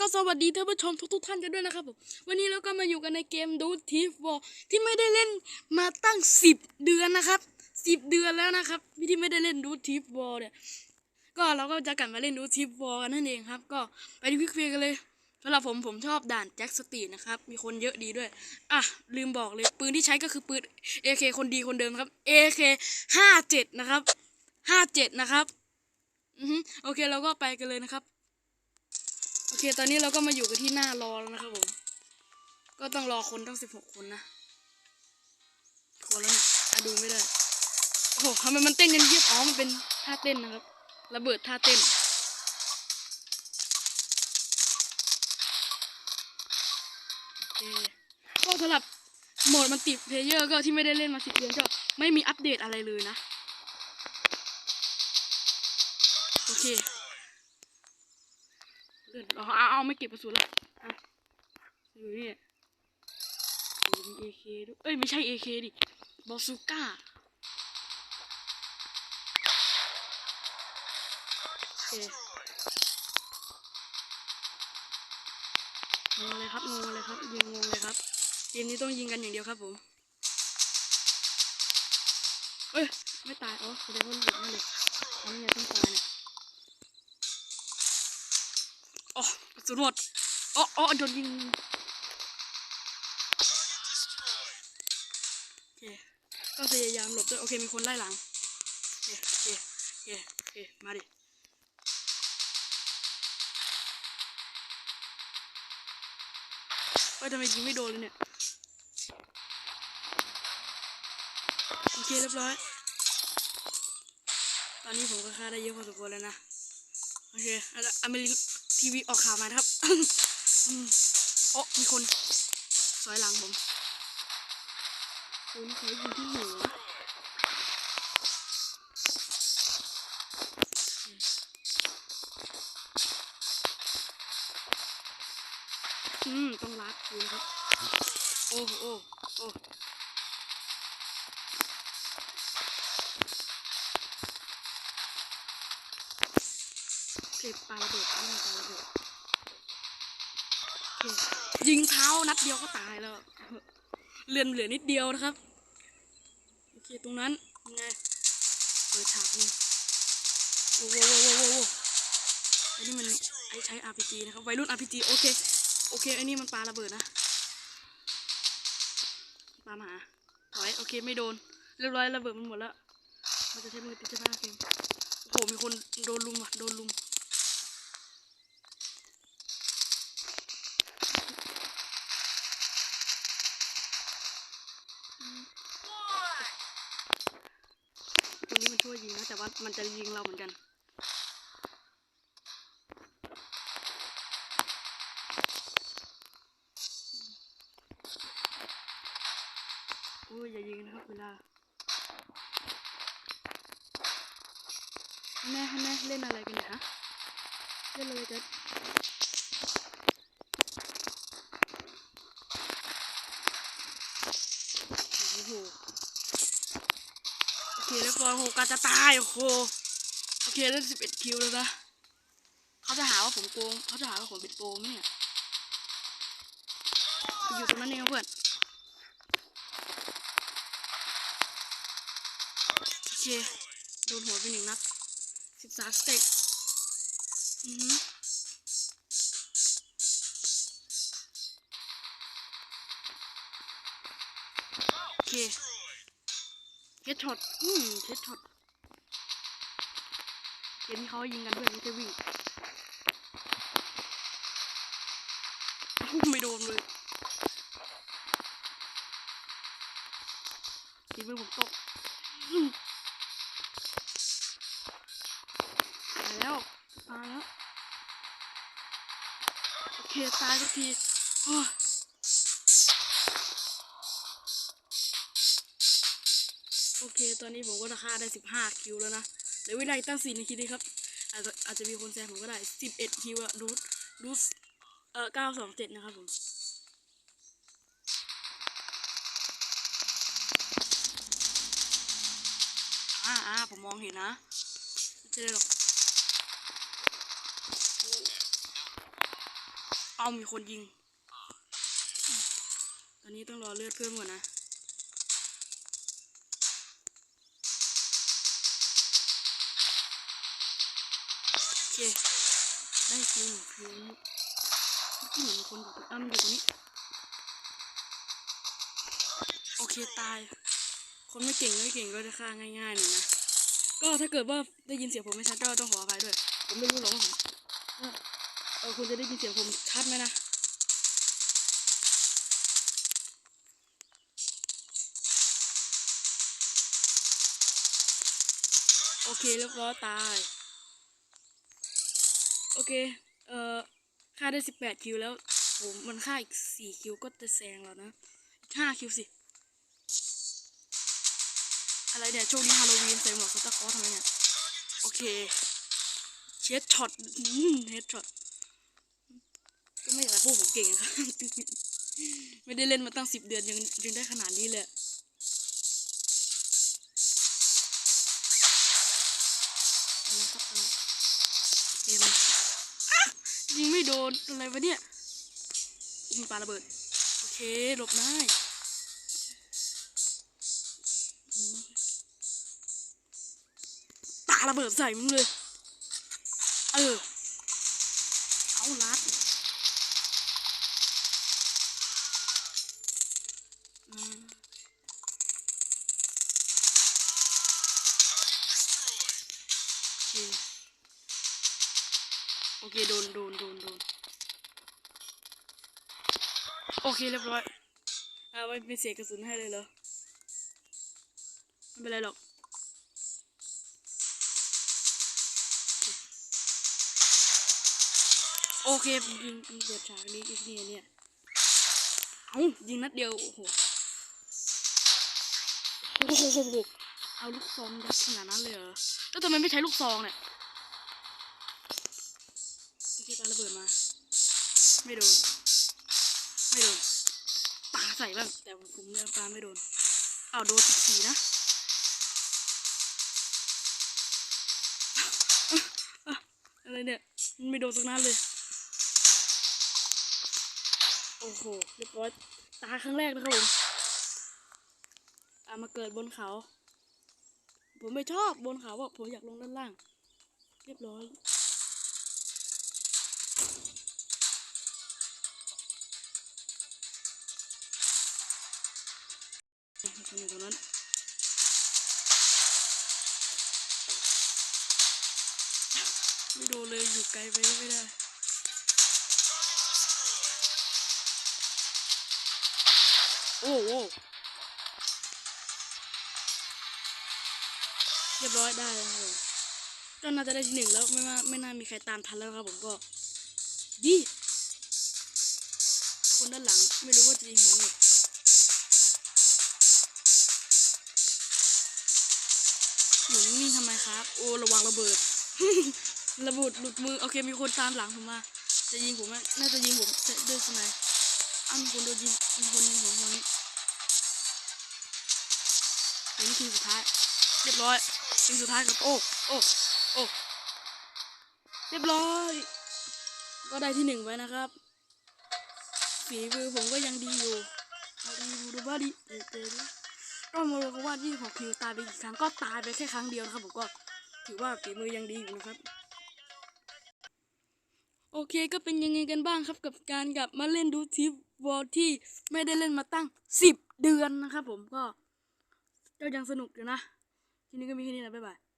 ก็สวัสดีท่านผู้ชมทุกๆท่านกันด้วยนะครับผมวันนี้เราก็มาอยู่กันในเกมดูทีฟวอที่ไม่ได้เล่นมาตั้งสิบเดือนนะครับสิบเดือนแล้วนะครับที่ไม่ได้เล่นดูทีฟวอเนี่ยก็เราก็จะกลับมาเล่นดูทีฟวอกันนั่นเองครับ ก็ไปดูคลิกเฟียกันเลยสำหรับผมผมชอบด่านแจ็คสตีนะครับ มีคนเยอะดีด้วย อะ ลืมบอกเลยปืนที่ใช้ก็คือปืน AK คนดีคนเดิมครับ AK ห้าเจ็ดนะครับห้าเจ็ดนะครับ อือฮึโอเคเราก็ไปกันเลยนะครับ อเค ตอนนี้เราก็มาอยู่กันที่หน้ารอแล้วนะครับผม ก็ต้องรอคนตั้งสิบหกคนนะคนแล้วเนี่ยอะดูไม่ได้ โอ้โหทำไมมันเต้นกันเยียบอ๋อมันเป็นท่าเต้นนะครับ ระเบิดท่าเต้นโอเคก็สำหรับโหมดมันติดเพลเยอร์ก็ที่ไม่ได้เล่นมาสิบเดือนก็ไม่มีอัปเดตอะไรเลยนะ โอเค เลือนเอาเอาเอาไม่เก็บกระสุนละอะอยู่นี่มีเอเคด้วยเอ้ยไม่ใช่เอเคดิบอซูก้าโอเคงงเลยครับงงเลยครับยิงงงเลยครับเกมนี้ต้องยิงกันอย่างเดียวครับผมเอ้ยไม่ตายอ๋อแสดงว่าหลุดนั่นเลยอันนี้ต้องตายเนี่ย อ๋อกระสุนหมดอ๋ออ๋อโดนยิงโอเคก็พยายามหลบด้วย โอเค มีคนไล่หลังโอเคโอเคโอเคมาดิเฮ้ยทำไมยิงไม่โดนเลยเนี่ย โอเคเรียบร้อย ตอนนี้ผมก็ฆ่าได้เยอะพอสมควรแล้วนะ โอเคแล้วอเมริทีวีออกข่าวมานะครับอืมโอ้มีคนสอยหลังผมคุณเขายิงที่หัวอืม ต้องรัดคุณครับ โอ้โอ้โอ้ โอเคปาระเบิดนี่มันปาระเบิดยิงเท้านัดเดียวก็ตายแล้วเลือนเหลือนิดเดียวนะครับโอเคตรงนั้นยังไงเปิดฉากนี่โอ้โหโอ้โหโอ้โหไอ้นี่มันไอ้ใช้ RPG นะครับวัยรุ่น RPG โอเคโอเคไอ้นี่มันปลาระเบิดนะปามาหมาถอยโอเคไม่โดนเรียบร้อยระเบิดมันหมดแล้วมันจะใช้มือติดใช่ไหมโอเคโอ้โหมีคนโดนลุมว่ะโดนลุม วยยิงนะแต่ว่ามันจะยิงเราเหมือนกันโอ้ยอย่ายิงนะครับเวลาแม่แม่เล่นอะไรกันนี่ยฮะเล่นอะไรกัน กาจะตายโอ้โหโอเคเล่นสิบเอ็ดคิวแล้วนะเขาจะหาว่าผมโกงเขาจะหาว่าผมเป็นโกงเนี่ยอยู่ตรงนั้นเองเพื่อนโอเคโดนหัวไปหนึ่งนัดสิบสามสเต็กอือหือโอเค เฮดช็อตอืมเฮดช็อตเกมที่เขายิงกันด้วยไม่ใช่วิ่งไม่โดนเลยทีมือผมตกมตายแล้วตายแล้ว โอเค ตายสักทีโอ้ เค ตอนนี้ผมก็ราคาได้สิบห้าคิวแล้วนะเหลือเวลาตั้งสี่นาทีดีครับ อาจจะอาจจะมีคนแซงผมก็ได้สิบเอ็ดคิวอะดูดูทเอ่อเก้าสองเจ็ดนะครับผมอ่าอ่าผมมองเห็นนะไม่ใช่หรอกเอามีคนยิง ตอนนี้ต้องรอเลือดเพิ่มก่อนนะ เค ได้คิวหนึ่งคิวเมื่อกี้เหมือนมีคนอยู่อ้ำอยู่ตรงนี้ โอเคตาย คนไม่เก่งไม่เก่งก็จะฆ่าง่ายๆหน่อยนะ ก็ถ้าเกิดว่าได้ยินเสียงผมไม่ชัดก็ต้องขออภัยด้วย ผมไม่รู้หรอกว่าผมเออคุณจะได้ยินเสียงผมชัดไหมนะโอเคเรียบร้อยตาย โอเค เอ่อค่าได้สิบแปดคิวแล้วผมมันค่าอีกสี่คิวก็จะแซงแล้วนะอีกห้าคิวสิ อะไรเนี่ย โชคดีฮาโลวีนใส่หมวกซานตาคลอสทำไมเนี่ย โอเคเชดช็อตเฮดช็อต ก็ไม่อยากพูดผมเก่งอะครับ ไม่ได้เล่นมาตั้งสิบเดือนยังยังได้ขนาดนี้เลย ยิงไม่โดนอะไรวะเนี่ยยิงปาระเบิด โอเคหลบได้ปาระเบิดใส่มึงเลย เออ เอาลัดอืมโอเคโอเค โดน โดน โดน โอเคเรียบร้อยอ่าไว้เป็นเสียกระสุนให้เลยเหรอไม่เป็นไรหรอกโอเคยิงยิงเปิดฉากนี้อีกเนี่ยเนี่ยเอายิงนัดเดียว โอ้โหโอ้โหเอาลูกซองยัดขนาดนั้นเลยเหรอ แล้วทำไมไม่ใช้ลูกซองเนี่ยโอเคปาระเบิดมา ไม่โดน ใส่บ้างแต่ผมเลือกปาไม่โดนเอาโดนสิบสี่นะอะไรเนี่ยมันไม่โดนสักนัดเลย โอ้โหเรียบร้อยตายครั้งแรกนะครับผมอามาเกิดบนเขา ผมไม่ชอบบนเขาอะผมอยากลงด้านล่าง เรียบร้อย คนตรงนั้นไม่โดนเลยอยู่ไกลไปก็ไม่ได้โอ้โหเรียบร้อยได้แล้วครับก็น่าจะได้ที่หนึ่งแล้วไม่ว่าไม่น่ามีใครตามทันแล้วครับผมก็ดีคนด้านหลังไม่รู้ว่าจะยิงผมหรือ ครับ โอ้ระวังระเบิด ระเบิดหลุดมือ โอเค มีคนตามหลังผมมา จะยิงผมน่าจะยิงผมด้วยสไนป์อ้ามีคนโดนยิงมีคนยิงผมคนนี้เดี๋ยวนี่ทีสุดท้าย เรียบร้อยทีสุดท้ายครับ โอ้ โอ้ โอ้ เรียบร้อย ก็ได้ที่หนึ่งไว้นะครับ ฝีมือผมก็ยังดีอยู่เอาดีดูบ้าดีเตะเตะ ก็มาดูว่าที่หกคิวตายไปกี่ครั้งก็ตายไปแค่ครั้งเดียวนะครับผมก็ถือว่าฝีมือยังดีอยู่นะครับ โอเคก็เป็นยังไงกันบ้างครับกับการกลับมาเล่นดูทิปวอลที่ไม่ได้เล่นมาตั้งสิบเดือนนะครับผมก็ก็ยังสนุกอยู่นะ ทีนี้ก็มีแค่นี้แหละบ๊ายบาย